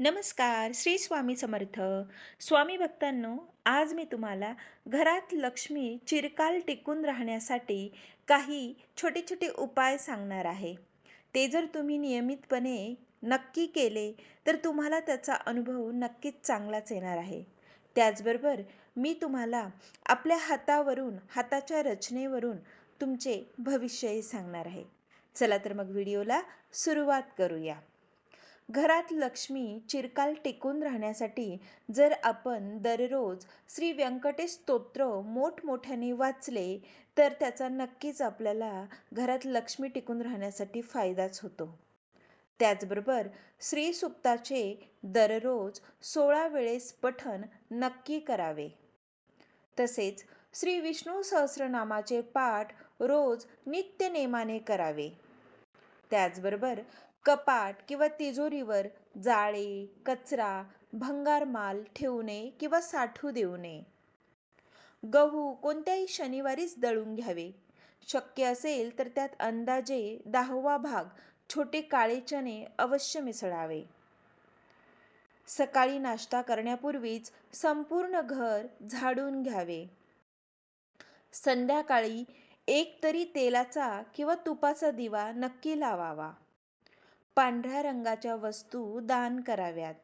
नमस्कार श्री स्वामी समर्थ. स्वामी भक्तांनो आज मी तुम्हाला घरात लक्ष्मी चिरकाल टिकून राहण्यासाठी काही छोटे छोटे उपाय सांगणार आहे. ते जर तुम्ही नियमितपणे नक्की केले तर तुम्हाला त्याचा अनुभव नक्कीच चांगलाच येणार आहे. त्याचबरोबर मी तुम्हाला आपल्या हातावरून हाताच्या रचनेवरून तुमचे भविष्यही सांगणार आहे. चला तर मग व्हिडिओला सुरुवात करूया. घरात लक्ष्मी चिरकाल टिकून राहण्यासाठी जर आपण दररोज श्री व्यंकटेश स्तोत्र मोठमोठ्याने वाचले तर त्याचा नक्कीच आपल्याला घरात लक्ष्मी टिकून राहण्यासाठी फायदाच होतो. त्याचबरोबर श्री सुक्ताचे दररोज सोळा वेळेस पठण नक्की करावे. तसेच श्री विष्णू सहस्रनामाचे पाठ रोज नित्य नेमाने करावे. त्याचबरोबर कपाट किंवा तिजोरीवर जाळे कचरा भंगार माल ठेवू नये किंवा साठू देऊ नये गहू कोणत्याही शनिवारीच दळून घ्यावे. शक्य असेल तर त्यात अंदाजे दहावा भाग छोटे काळे चणे अवश्य मिसळावे. सकाळी नाश्ता करण्यापूर्वीच संपूर्ण घर झाडून घ्यावे. संध्याकाळी एक तरी तेलाचा किंवा तुपाचा दिवा नक्की लावावा. पांढऱ्या रंगाच्या वस्तू दान कराव्यात.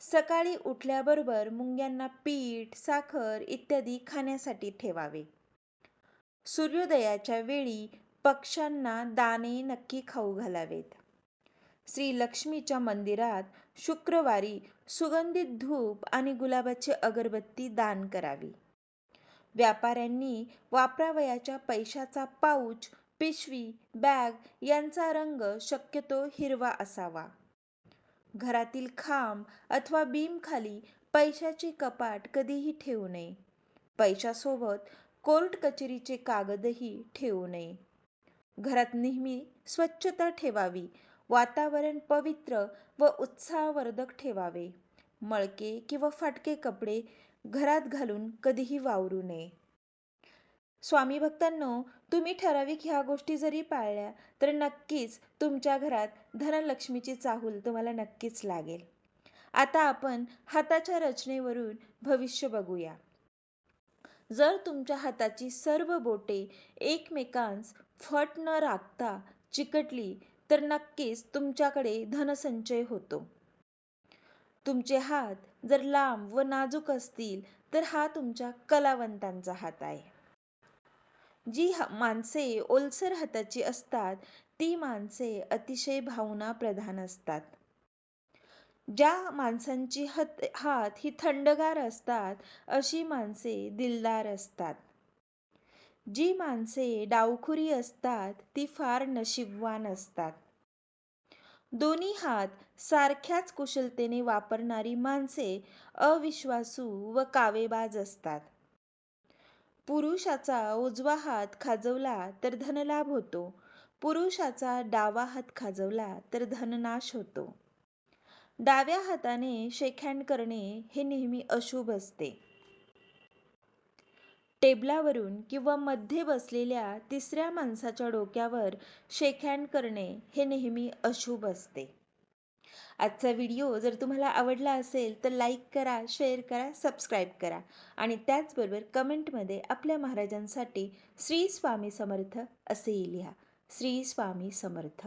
सकाळी उठल्याबरोबर मुंग्यांना पीठ साखर इत्यादी खाण्यासाठी ठेवावे. सूर्योदयाच्या वेळी पक्ष्यांना दाणे नक्की खाऊ घालावेत. श्री लक्ष्मीच्या मंदिरात शुक्रवारी सुगंधित धूप आणि गुलाबाची अगरबत्ती दान करावी. व्यापाऱ्यांनी वापरावयाच्या पैशाचा पाऊच पिशवी बॅग यांचा रंग शक्यतो हिरवा असावा. घरातील खांब अथवा खाली पैशाची कपाट कधीही ठेवू नये. पैशासोबत कोर्ट कचेरीचे कागदही ठेवू नये. घरात नेहमी स्वच्छता ठेवावी वातावरण पवित्र व उत्साहवर्धक ठेवावे. मळके किंवा फाटके कपडे घरात घालून कधीही वावरू नये. स्वामी भक्तांनो तुम्ही ठराविक ह्या गोष्टी जरी पाळल्या तर नक्कीच तुमच्या घरात धनलक्ष्मीची चाहूल तुम्हाला नक्कीच लागेल. आता आपण हाताच्या रचनेवरून भविष्य बघूया. जर तुमच्या हाताची सर्व बोटे एकमेकांस फट न राखता चिकटली तर नक्कीच तुमच्याकडे धनसंचय होतो. तुमचे हात जर लांब व नाजूक असतील तर हा तुमच्या कलावंतांचा हात आहे. जी ह माणसे ओलसर हाताची असतात ती माणसे अतिशय भावना प्रधान असतात. ज्या माणसांची हत हात ही थंडगार असतात अशी माणसे दिलदार असतात. जी माणसे डावखुरी असतात ती फार नशीबवान असतात. दोन्ही हात सारख्याच कुशलतेने वापरणारी माणसे अविश्वासू व कावेबाज असतात. पुरुषाचा उजवा हात खाजवला तर धनलाभ होतो. पुरुषाचा डावा हात खाजवला तर धननाश होतो. डाव्या हाताने शेखँड करणे हे नेहमी अशुभ असते. टेबलावरून किंवा मध्ये बसलेल्या तिसऱ्या माणसाच्या डोक्यावर शेखँड करणे हे नेहमी अशुभ असते. आजचा व्हिडिओ जर तुम्हाला आवडला असेल तर लाईक करा शेअर करा सबस्क्राईब करा आणि त्याचबरोबर कमेंटमध्ये आपल्या महाराजांसाठी श्री स्वामी समर्थ असेही लिहा. श्री स्वामी समर्थ.